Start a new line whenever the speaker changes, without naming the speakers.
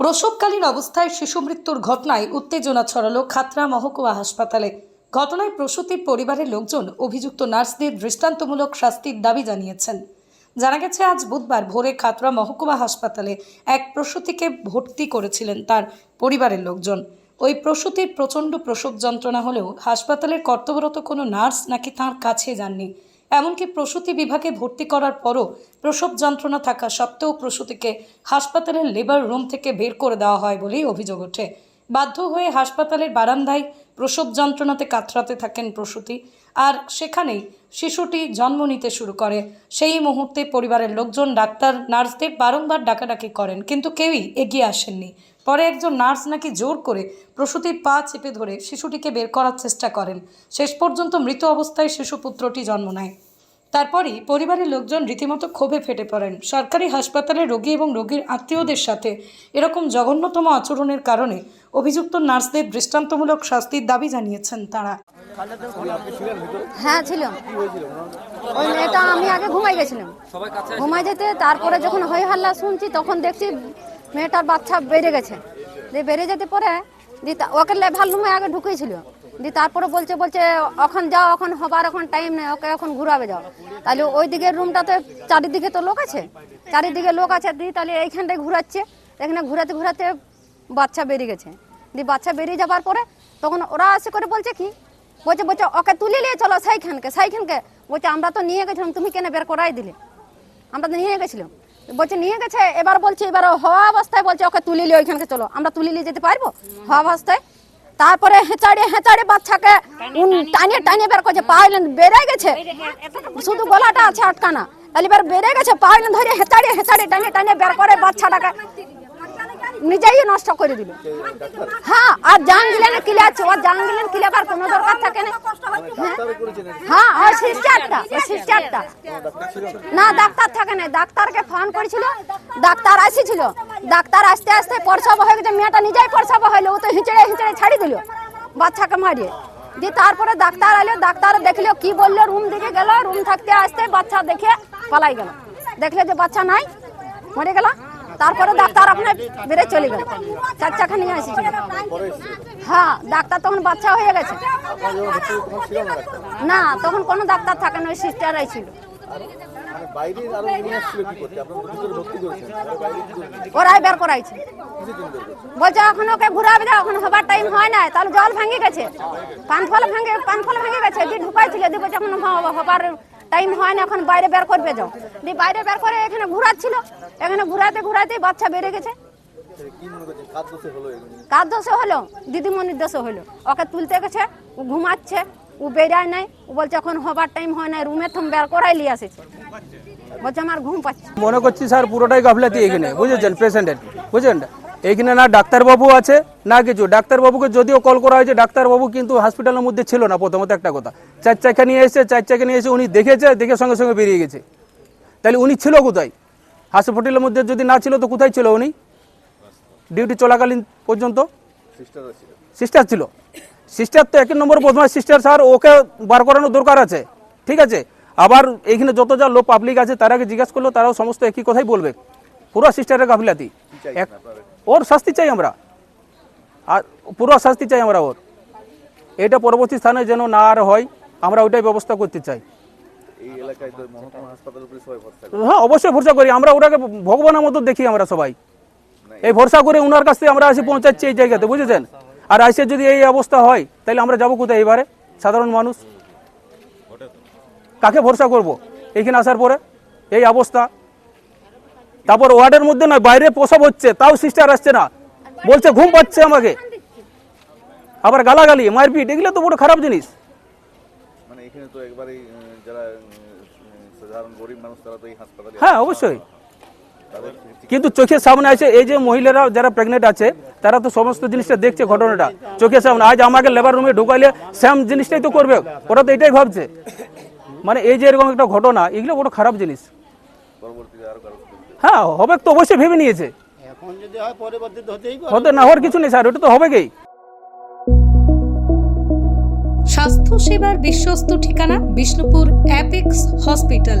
প্রসবকালীন অবস্থায় শিশু মৃত্যুর ঘটনায় উত্তেজনা ছড়ালো খাতড়া মহকুমা হাসপাতালে। ঘটনায় প্রসূতির পরিবারের লোকজন অভিযুক্ত নার্সদের দৃষ্টান্তমূলক শাস্তির দাবি জানিয়েছেন। জানা গেছে, আজ বুধবার ভোরে খাতড়া মহকুমা হাসপাতালে এক প্রসূতিকে ভর্তি করেছিলেন তার পরিবারের লোকজন। ওই প্রসূতির প্রচণ্ড প্রসব যন্ত্রণা হলেও হাসপাতালের কর্তব্যরত কোনো নার্স নাকি তাঁর কাছে যাননি। এমনকি প্রসূতি বিভাগে ভর্তি করার পরও প্রসব যন্ত্রণা থাকা সত্ত্বেও প্রসূতিকে হাসপাতালের লেবার রুম থেকে বের করে দেওয়া হয় বলেই অভিযোগ ওঠে। বাধ্য হয়ে হাসপাতালের বারান্দায় প্রসব যন্ত্রণাতে কাতরাতে থাকেন প্রসূতি। আর সেখানেই শিশুটি জন্ম নিতে শুরু করে। সেই মুহূর্তে পরিবারের লোকজন, ডাক্তার, নার্সদের বারংবার ডাকাডাকি করেন, কিন্তু কেউই এগিয়ে আসেননি। পরে একজন নার্স নাকি জোর করে প্রসূতির পা চেপে ধরে শিশুটিকে বের করার চেষ্টা করেন। শেষ পর্যন্ত মৃত অবস্থায় শিশুপুত্রটি জন্ম নেয়। তারপরই পরিবারের লোকজন রীতিমতো ক্ষোভে ফেটে পড়েন। সরকারি হাসপাতালে রোগী এবং রোগীর আত্মীয়দের সাথে এরকম জঘন্যতম আচরণের কারণে অভিযুক্ত নার্সদের দৃষ্টান্তমূলক শাস্তির দাবি জানিয়েছেন তারা।
হ্যাঁ ছিল ওই মেয়েটা আমি আগে ঘুমাই গেছিলাম। ঘুমাই যেতে তারপরে যখন হই হাল্লা শুনছি, তখন দেখছি মেয়েটার বাচ্চা বেড়ে গেছে। বেড়ে যেতে পরে ওকে লেভার রুমে আগে ঢুকেছিল দি তারপরে বলছে বলছে এখন যাও এখন হবার এখন টাইম নেই, ওকে এখন ঘুরাবে যাও। তাহলে ওই দিকের রুমটাতে চারিদিকে তো লোক আছে? চারিদিকে লোক আছে দি তাহলে এইখানটায় ঘুরাচ্ছে। এখানে ঘুরাতে ঘুরাতে বাচ্চা বেরিয়ে গেছে। দি বাচ্চা বেরিয়ে যাবার পরে তখন ওরা আসে করে বলছে কি? বলছে বলছে, ওকে তুলে নিয়ে চলো সাইখানকে সাইখানকে। বলছে, আমরা তো নিয়ে গেছিলাম, তুমি কেন বের করাই দিলে? আমরা তো নিয়ে গেছিলাম। বলছে, নিয়ে গেছে? এবার বলছে, এবার হওয়া অবস্থায়, বলছে, ওকে তুলে নিয়ে ওইখানকে চলো। আমরা তুলে নিয়ে যেতে পারব? হওয়া অবস্থায় তারপরে হেঁচাড়ে হেঁচাড়ে বাচ্চাকে টানিয়ে টানিয়ে বের করছে পাইলে বেড়ে গেছে। শুধু গলাটা আছে আটকানা। তাহলে এবার বেড়ে গেছে পাইলে ধরে হেঁচাড়ে হেঁচাড়ে টানিয়ে টানিয়ে বের করে বাচ্চাটাকে। নিজেই নষ্ট করে দিল হ্যাঁ আর জান দিলেন, কিলে আছে, ওর জান দিলেন কিলেবার কোনো দরকার থাকে না। হ্যাঁ? হ্যাঁ ওই সিস্টারটা ওই সিস্টারটা না, ডাক্তার থাকে না। ডাক্তারকে ফোন করেছিল, ডাক্তার আসিছিল। ডাক্তার আসতে আসতে প্রসব হয়ে গেছে, মেয়েটা নিজেই প্রসব হইল ও তো হিঁচড়ে হিঁচড়ে ছাড়ি দিল, বাচ্চাকে মারিয়ে। দিয়ে তারপরে ডাক্তার আলো ডাক্তার দেখল, কি বলল, রুম দিকে গেল, রুম থাকতে আসতে বাচ্চা দেখে পালাই গেল। দেখলে যে বাচ্চা নাই, মরে গেল। তারপরে ডাক্তার আপনার বেড়ে চলে গেল। চার চাকা নিয়ে এসেছিল হ্যাঁ ডাক্তার তখন বাচ্চা হয়ে গেছে। না, তখন কোনো ডাক্তার থাকে না, ওই সিস্টাররাই ছিল।
আসছিল
ওরাই বের করাইছে। বলছে, এখন ওকে ঘুরাবে দাও এখন হবার টাইম হয় না তাহলে জল ভেঙে গেছে। পান ফল ভেঙে পান ফল ভেঙে গেছে। দিয়ে ঢুকাইছিল দিয়ে বলছে, এখন হবার টাইম হয় না, এখন বাইরে বের করবে যাও। দিয়ে বাইরে বের করে এখানে ঘুরাচ্ছিল। এখানে ঘুরাতে ঘুরাতে বাচ্চা বেড়ে গেছে। কার দোষে হলো? দিদিমণির দোষে হলো। ওকে তুলতে গেছে, ও ঘুমাচ্ছে, ও বেরায় নাই। ও বলছে, এখন হবার টাইম হয় না রুমে থম, বের করাই লিয়ে আসেছে। বলছে, আমার ঘুম পাচ্ছে।
মনে করছি স্যার, পুরোটাই গাফলাতি এখানে, বুঝেছেন? পেশেন্টের বুঝলেন এখানে না ডাক্তারবাবু আছে, না কিছু। ডাক্তারবাবুকে যদিও কল করা হয়েছে, ডাক্তারবাবু কিন্তু হসপিটালের মধ্যে ছিল না প্রথমত একটা কথা। চার চাকা নিয়ে এসেছে, চার চাকা নিয়ে এসে উনি দেখেছে, দেখে সঙ্গে সঙ্গে বেরিয়ে গেছে। তাহলে উনি ছিল কোথায়? হসপিটালের মধ্যে যদি না ছিল তো কোথায় ছিল উনি? ডিউটি চলাকালীন পর্যন্ত?
সিস্টার ছিল।
সিস্টার তো এক নম্বর বদমাস সিস্টার স্যার ওকে বার করানোর দরকার আছে। ঠিক আছে? আবার এইখানে যত যা লোক পাবলিক আছে, তারাকে জিজ্ঞাসা করল, তারাও সমস্ত একই কথাই বলবে। পুরো সিস্টারের গাফিলাতি। এক ওর শাস্তি চাই আমরা। আর পুরো শাস্তি চাই আমরা ওর। এটা পরবর্তী স্থানে যেন না আর হয় আমরা ওইটাই ব্যবস্থা করতে চাই। হ্যাঁ অবশ্যই ভরসা করি। আমরা ওটাকে ভগবানের মতো দেখি আমরা সবাই। এই ভরসা করে ওনার কাছ থেকে আমরা আসি পৌঁছাচ্ছি এই জায়গাতে বুঝেছেন? আর আসে যদি এই অবস্থা হয় তাহলে আমরা যাব কোথায় এবারে? সাধারণ মানুষ। কাকে ভরসা করব? এইখানে আসার পরে? এই অবস্থা। তারপর ওয়ার্ডের মধ্যে নয় বাইরে প্রসব হচ্ছে তাও সিস্টার আসছে না। বলছে ঘুম পাচ্ছে আমাকে। আবার গালাগালি মারপিট এগুলো তো বড় খারাপ জিনিস।
মানে এখানে তো একবারেই যারা সাধারণ গরিব মানুষ তারা তো এই হাসপাতালে
হ্যাঁ অবশ্যই। কিন্তু চোখের সামনে আছে এই যে মহিলারা যারা প্রেগনেন্ট আছে তারা তো সমস্ত জিনিসটা দেখছে ঘটনাটা। চোখের সামনে আজ আমাকে লেবার রুমে ঢুকাইলে সেম জিনিসটাই তো করবে ওরা তো এটাই ভাবছে। মানে এই যে এরকম একটা ঘটনা এগুলো বড় খারাপ জিনিস। হ্যাঁ হবে তো অবশ্যই ভেবে নিয়েছে।
এখন যদি হয় পরিবর্তিত হতেই পারে।
হতে না হওয়ার কিছু নেই স্যার ওটা তো হবে কি
স্বাস্থ্য সেবার বিশ্বস্ত ঠিকানা বিষ্ণুপুর অ্যাপেক্স হসপিটাল